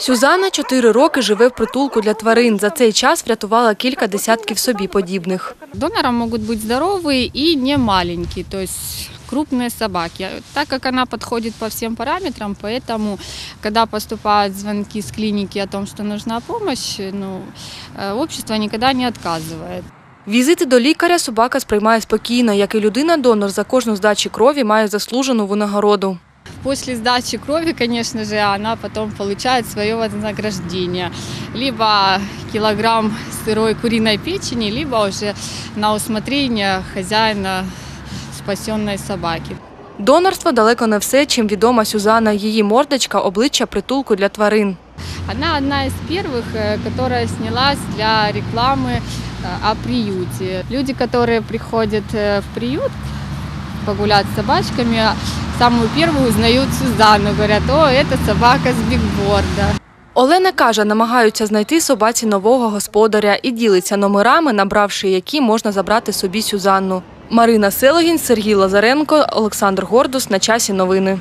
Сюзанна чотири роки живе в притулку для тварин. За цей час врятувала кілька десятків собі подібних. Донором могут быть здоровые и не маленькие, то есть крупные собаки. Так как она подходит по всем параметрам, поэтому, когда поступают звонки с клиники о том, что нужна помощь, ну, э, общество никогда не отказывает. Візити до лікаря собака сприймає спокійно, як і людина-донор за кожну здачу крові має заслужену винагороду. После сдачи крови, конечно же, она потом получает свое вознаграждение. Либо килограмм сырой куриной печени, либо уже на усмотрение хозяина спасенной собаки. Донорство далеко не все, чим відома Сюзанна. Її мордочка – обличчя притулку для тварин. Она одна из первых, э, которая снялась для рекламы э, о приюте. Люди, которые приходят э, в приют погулять с собачками, самую первую узнают Сюзанну, говорят, о, это собака с бигборда. Олена каже, намагаються знайти собаці нового господаря і ділиться номерами, набравши які можна забрати собі Сюзанну. Марина Селогін, Сергій Лазаренко, Олександр Гордус. На часі новини.